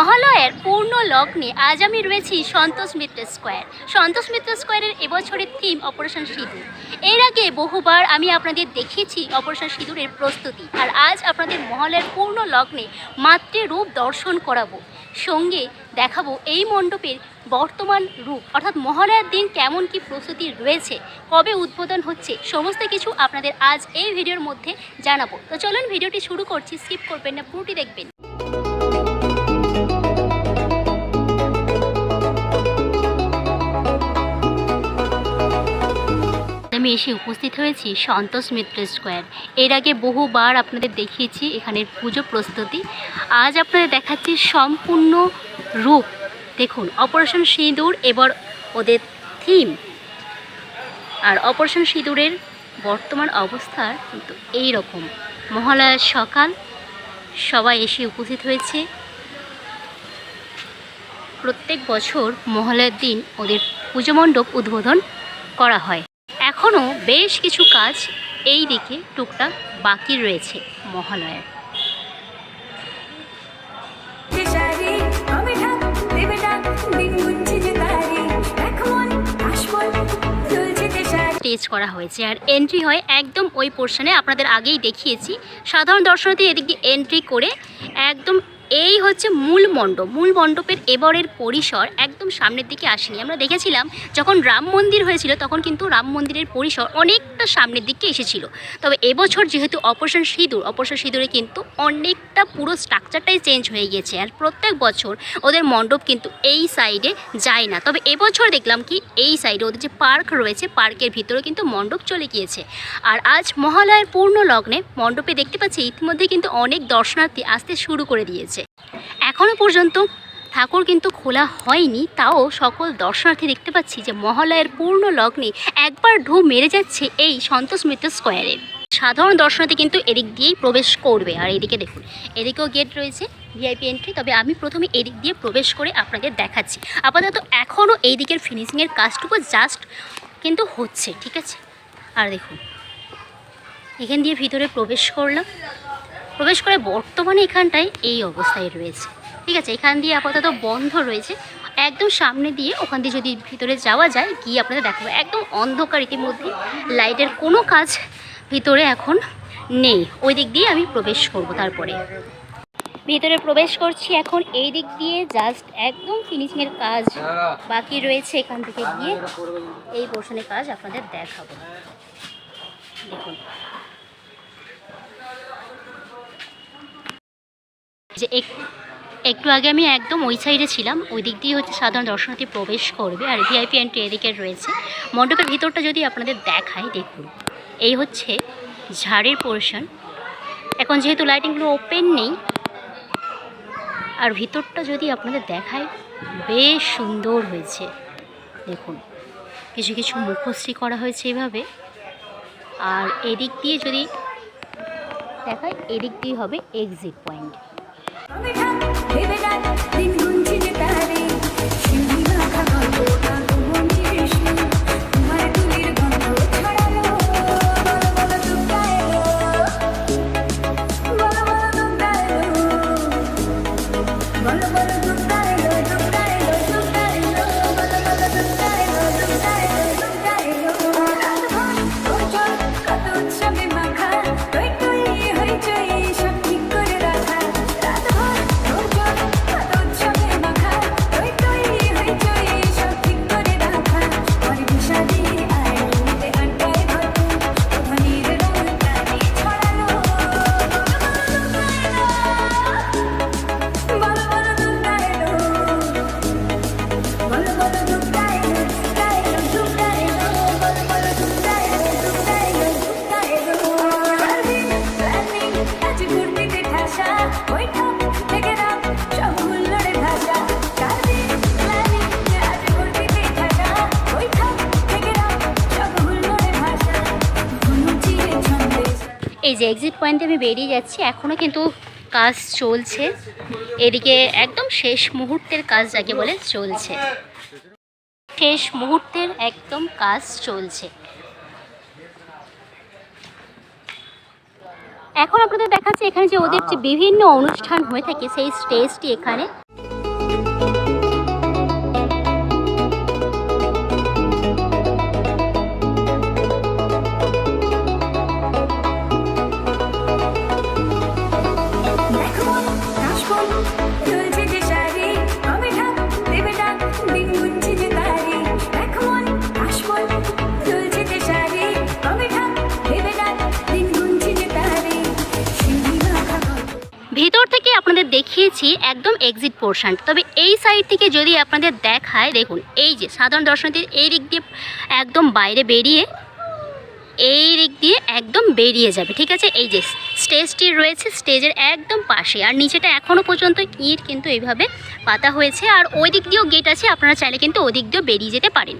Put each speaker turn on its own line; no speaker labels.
মহালয়ের পূর্ণ লগ্নে আজ আমি রয়েছি সন্তোষ মিত্র স্কোয়ার। সন্তোষ মিত্র স্কোয়ারের এবছরের থিম অপারেশন সিঁদুর। এর আগে বহুবার আমি আপনাদের দেখিয়েছি অপারেশন সিঁদুরের প্রস্তুতি। আর আজ আপনাদের মহালয়ের পূর্ণ লগ্নে মাতৃরূপ দর্শন করাবো। সঙ্গে দেখাবো এই মণ্ডপের বর্তমান রূপ। অর্থাৎ মহালয়ার দিন কেমন কি প্রস্তুতি রয়েছে, কবে উদ্বোধন হচ্ছে, সমস্ত কিছু আপনাদের আজ এই ভিডিওর মধ্যে জানাব। তো চলুন ভিডিওটি শুরু করছি স্কিপ করবেন না, পুরোটি দেখবেন। আমি এসে উপস্থিত হয়েছি সন্তোষ মিত্র স্কোয়ার। এর আগে বহুবার আপনাদের দেখিয়েছি এখানের পুজো প্রস্তুতি। আজ আপনাদের দেখাচ্ছি সম্পূর্ণ রূপ। দেখুন, অপারেশন সিঁদুর এবার ওদের থিম আর অপারেশন সিঁদুরের বর্তমান অবস্থা কিন্তু এই রকম মহালয়ার সকাল, সবাই এসে উপস্থিত হয়েছে। প্রত্যেক বছর মহালয়ার দিন ওদের পুজো মণ্ডপ উদ্বোধন করা হয়। এখনও বেশ কিছু কাজ এই দিকে টুকটাক বাকি রয়েছে মহালয়ার। স্টেজ করা হয়েছে আর এন্ট্রি হয় একদম ওই পোর্শনে আপনাদের আগেই দেখিয়েছি। সাধারণ দর্শনার্থী এদিক দিয়ে এন্ট্রি করে একদম এই হচ্ছে মূল মণ্ডপ। মূল মণ্ডপের এবারের পরিসর একদম সামনের দিকে আসেনি। আমরা দেখেছিলাম যখন রাম মন্দির হয়েছিল তখন কিন্তু রাম মন্দিরের পরিসর অনেকটা সামনের দিকে এসেছিল। তবে এবছর যেহেতু অপারেশন সিঁদুর, অপারেশন সিঁদুরে কিন্তু অনেকটা পুরো স্ট্রাকচারটাই চেঞ্জ হয়ে গিয়েছে আর প্রত্যেক বছর ওদের মণ্ডপ কিন্তু এই সাইডে যায় না। তবে এবছর দেখলাম কি এই সাইডে ওদের যে পার্ক রয়েছে পার্কের ভিতরে কিন্তু মণ্ডপ চলে গিয়েছে। আর আজ মহালয়ার পূর্ণ লগ্নে মণ্ডপে দেখতে পাচ্ছি ইতিমধ্যে কিন্তু অনেক দর্শনার্থী আসতে শুরু করে দিয়েছে। এখনও পর্যন্ত ঠাকুর কিন্তু খোলা হয়নি, তাও সকল দর্শনার্থী দেখতে পাচ্ছি যে মহালয়ের পূর্ণ লগ্নে একবার ঢু মেরে যাচ্ছে এই সন্তোষ মিত্র স্কোয়ারে। সাধারণ দর্শনার্থী কিন্তু এদিক দিয়েই প্রবেশ করবে। আর এদিকে দেখুন, এদিকেও গেট রয়েছে ভিআইপি এন্ট্রি তবে আমি প্রথমে এদিক দিয়ে প্রবেশ করে আপনাদের দেখাচ্ছি। আপাতত এখনও এই দিকের ফিনিশিংয়ের কাজটুকু জাস্ট কিন্তু হচ্ছে, ঠিক আছে? আর দেখুন, এখান দিয়ে ভিতরে প্রবেশ করলাম। প্রবেশ করে বর্তমানে এখানটায় এই অবস্থায় রয়েছে। ঠিক আছে, এখান দিয়ে আপাতত বন্ধ রয়েছে। একদম সামনে দিয়ে ওখান দিয়ে যদি ভিতরে যাওয়া যায়, গিয়ে আপনাদের দেখাবো। একদম অন্ধকার ইতিমধ্যে। লাইটের কোনো কাজ ভিতরে এখন নেই। ওই দিক দিয়ে আমি প্রবেশ করব তারপরে। ভিতরে প্রবেশ করছি এখন। এই দিক দিয়ে জাস্ট একদম ফিনিশিংয়ের কাজ বাকি রয়েছে এখান থেকে গিয়ে। এই পোর্শনের কাজ আপনাদের দেখাবো। দেখুন। যে এক- একটু আগে আমি একদম ওই সাইডে ছিলাম, ওই দিক দিয়ে হচ্ছে সাধারণ দর্শনার্থী প্রবেশ করবে আর ভিআইপি এন্ট্রি এদিকে রয়েছে। মণ্ডপের ভিতরটা যদি আপনাদের দেখাই, দেখুন। এই হচ্ছে ঝাড়ের পোর্শন এখন যেহেতু লাইটিংগুলো ওপেন নেই, আর ভিতরটা যদি আপনাদের দেখায় বেশ সুন্দর হয়েছে। দেখুন, কিছু কিছু মুখশ্রী করা হয়েছে এভাবে। আর এদিক দিয়ে যদি দেখায় এদিক দিয়ে হবে exit point
Moving up, leaving up, leaving continue.
এই যে এক্সিট পয়েন্টে আমি বেরিয়ে যাচ্ছি এখনও কিন্তু কাজ চলছে। এদিকে একদম শেষ মুহূর্তের কাজ যাকে বলে চলছে। শেষ মুহূর্তের একদম কাজ চলছে। এখন আপনাদের দেখাচ্ছে এখানে যে ওদের যে বিভিন্ন অনুষ্ঠান হয়ে থাকে, সেই স্টেজটি এখানে দেখাচ্ছি একদম এক্সিট পোর্শন তবে এই সাইড থেকে যদি আপনাদের দেখায়, দেখুন, এই যে সাধারণ দর্শনার্থী এই দিক দিয়ে একদম বাইরে বেরিয়ে, এই দিক দিয়ে একদম বেরিয়ে যাবে, ঠিক আছে? এই যে স্টেজটি রয়েছে স্টেজের একদম পাশে। আর নিচেটা এখনও পর্যন্ত ইট কিন্তু এইভাবে পাতা হয়েছে। আর ওই দিক দিয়েও গেট আছে, আপনারা চাইলে কিন্তু ওই দিক দিয়েও বেরিয়ে যেতে পারেন।